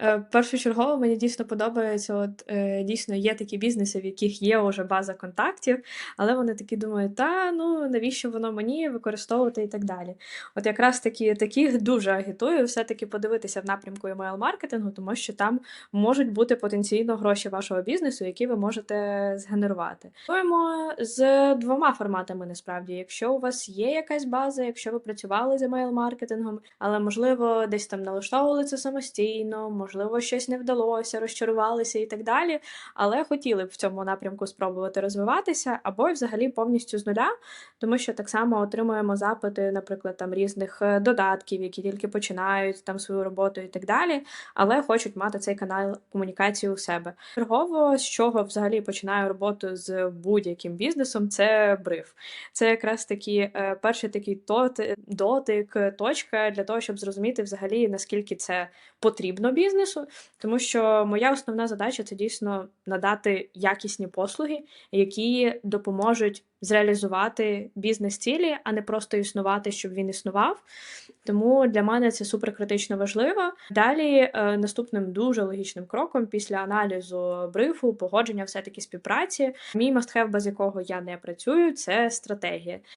Е, першочергово мені дійсно подобається, от, е, дійсно є такі бізнеси, в яких є уже база контактів, але вони такі думають: "Та, ну навіщо воно мені використовувати?" і так далі. От якраз таки таких дуже агітую все-таки подивитися в напрямку емейл-маркетингу, тому що там можуть бути потенційно гроші вашого бізнесу, які ви можете згенерувати. Працюємо з двома форматами насправді. Якщо у вас є якась база, якщо ви працювали з емейл-маркетингом, але можливо десь там налаштовували це самостійно, можливо, щось не вдалося, розчарувалися і так далі. Але хотіли б в цьому напрямку спробувати розвиватися, або й взагалі повністю з нуля, тому що так само отримуємо запити, наприклад, там різних е, додатків, які тільки починають там свою роботу і так далі, але хочуть мати цей канал комунікації у себе. Чергово, з чого взагалі починаю роботу з будь-яким бізнесом, це бриф. Це якраз такі е, перший такий тот- дотик, е, точка для того, щоб зрозуміти взагалі наскільки це потрібно бізнесу, тому що моя основна задача це дійсно надати якісні послуги, які допоможуть зреалізувати бізнес-цілі, а не просто існувати, щоб він існував. Тому для мене це суперкритично важливо. Далі, е, наступним дуже логічним кроком після аналізу брифу, погодження все-таки співпраці, мій мастхев, без якого я не працюю, це стратегія.